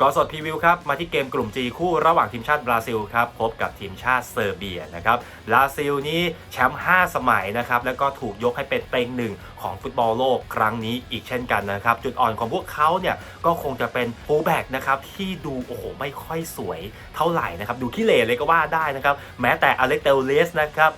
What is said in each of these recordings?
กอร์สดพรีวิวครับ มาที่เกมกลุ่ม G คู่ระหว่างทีมชาติบราซิลครับ พบกับทีมชาติเซอร์เบียนะครับบราซิลนี้แชมป์5สมัยนะครับ แล้วก็ถูกยกให้เป็นเต็งหนึ่งของฟุตบอลโลกครั้งนี้อีกเช่นกันนะครับ จุดอ่อนของพวกเขาเนี่ยก็คงจะเป็นฟูแบ็กนะครับที่ดูโอ้โหไม่ค่อยสวยเท่าไหร่นะครับ ดูขี้เหร่เลยก็ว่าได้นะครับ แม้แต่อเล็กเตลเลสนะครับ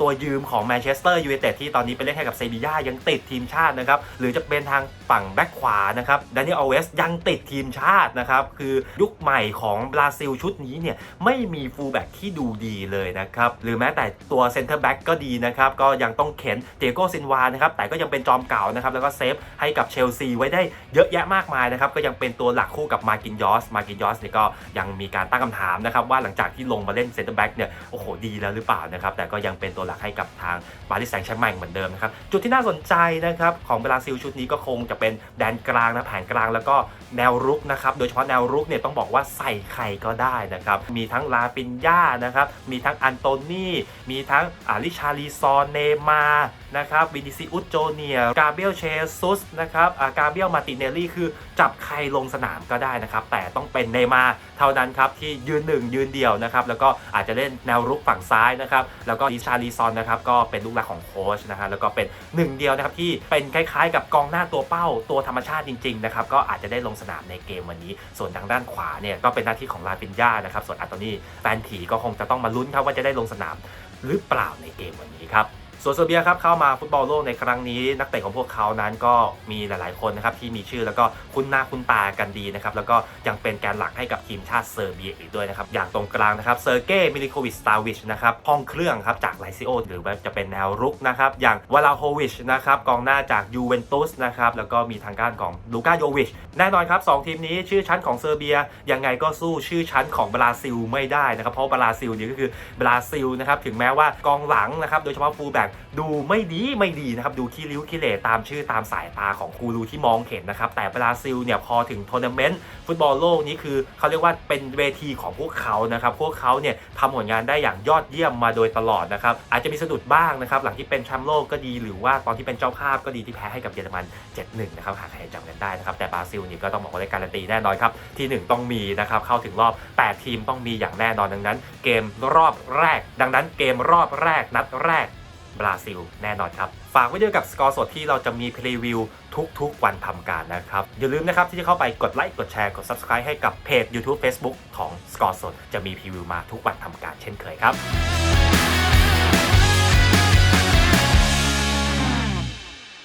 ตัวยืมของแมนเชสเตอร์ยูไนเต็ดที่ตอนนี้ไปเล่นให้กับเซบีย่ายังติดทีมชาตินะครับหรือจะเป็นทางฝั่งแบ็คขวานะครับดานิเอลเวสยังติดทีมชาตินะครับคือยุคใหม่ของบราซิลชุดนี้เนี่ยไม่มีฟูลแบ็กที่ดูดีเลยนะครับ หรือแม้แต่ตัวเซนเตอร์แบ็กก็ดีนะครับ ก็ยังต้องเข็นเจโกซินวานะครับ แต่ก็ยังเป็นจอมเก่านะครับ แล้วก็เซฟให้กับเชลซีไว้ได้เยอะแยะมากมายนะครับ ก็ยังเป็นตัวหลักคู่กับมากินยอส มากินยอสเนี่ยก็ยังมีการตั้งคำถามนะครับว่าหลังจากที่ลงมาเล่นเซนเตอร์แบ็กเนี่ยโอ้โหดีแล้วหรือเปล่านะครับ แต่ก็ยังเป็นตัวหลักให้กับทางปารีสแซงต์แชร์แมงเหมือนเดิมนะครับ จุดที่น่าสนใจนะครับของบราซิลชุดนี้ก็คงจะเป็นแดนกลางนะแผงกลางแล้วก็แนวรุกนะครับ โดยเฉพาะแนวรุกเนี่ยต้องบอกว่าใส่ใครก็ได้นะครับ มีทั้งลาปินญ่านะครับ มีทั้งอันโตนีมีทั้งอาริชาลีซอนเนมานะครับวินิซิอุสโจเนียกาเบียลเชซุสนะครับอากาเบียลมาติเนลลี่คือจับใครลงสนามก็ได้นะครับ แต่ต้องเป็นเนมาเท่านั้นครับ ที่ยืนหนึ่งยืนเดียวนะครับ แล้วก็อาจจะเล่นแนวรุกฝั่งซ้ายนะครับ แล้วก็ดิชาลีซอนนะครับ ก็เป็นลูกหลักของโค้ชนะฮะแล้วก็เป็นหนึ่งเดียวนะครับ ที่เป็นคล้ายๆ กับกองหน้าตัวเป้าตัวธรรมชาติจริงๆนะครับก็อาจจะได้ลงสนามในเกมวันนี้ส่วนทางด้านขวาเนี่ยก็เป็นหน้าที่ของลาปินญานะครับส่วนอัตโตนีแฟนถีก็คงจะต้องมาลุ้นครับว่าจะได้ลงสนามหรือเปล่าในเกมวันนี้ครับ ส่วนเซอร์เบียครับเข้ามาฟุตบอลโลกในครั้งนี้ นักเตะของพวกเขานั้นก็มีหลาย ๆ คนนะครับที่มีชื่อแล้วก็คุ้นหน้าคุ้นตากันดีนะครับแล้วก็ยังเป็นแกนหลักให้กับทีมชาติเซอร์เบียอีกด้วยนะครับอย่างตรงกลางนะครับเซอร์เก้มิลิโควิชสตาวิชนะครับห้องเครื่องครับจากไลซิโอหรือว่าจะเป็นแนวรุกนะครับอย่างวลาโฮวิชนะครับกองหน้าจากยูเวนตุสนะครับแล้วก็มีทางด้านของลูกาโยวิชแน่นอนครับสองทีมนี้ชื่อชั้นของเซอร์เบียยังไงก็สู้ชื่อชั้นของบราซิลไม่ได้นะครับเพราะบราซิลนี่ก็คือบราซิลนะครับถึงแม้ว่ากองหลังนะครับโดยเฉพาะฟูลแบ็กดูไม่ดีไม่ดีนะครับดูขี้ริ้วขี้เหร่ตามชื่อตามสายตาของกูรูที่มองเห็นนะครับแต่บราซิลเนี่ยพอถึงทัวร์นาเมนต์ฟุตบอลโลกนี้คือเขาเรียกว่าเป็นเวทีของพวกเขานะครับพวกเขาเนี่ยทำผลงานได้อย่างยอดเยี่ยมมาโดยตลอดนะครับอาจจะมีสะดุดบ้างนะครับหลังที่เป็นแชมป์โลกก็ดีหรือว่าตอนที่เป็นเจ้าภาพก็ดีที่แพ้ให้กับเยอรมัน 7-1 นะครับหากใครจำกันได้นะครับแต่บราซิลนี่ก็ต้องบอกว่าได้การันตีแน่นอนครับทีหนึ่1 ต้องมีนะครับเข้าถึงรอบ 8 ทีมต้องมีอย่างแน่นอนดังนั้น เกมรอบแรก ดังนั้นเกมรอบแรกนัดแรก บราซิล แน่นอนครับ ฝากไว้ด้วยกับสกอร์สดที่เราจะมีพรีวิวทุกๆ วันทำการนะครับ อย่าลืมนะครับที่จะเข้าไปกดไลค์กดแชร์กด Subscribe ให้กับเพจ YouTube Facebook ของสกอร์สดจะมีพรีวิวมาทุกวันทำการเช่นเคยครับ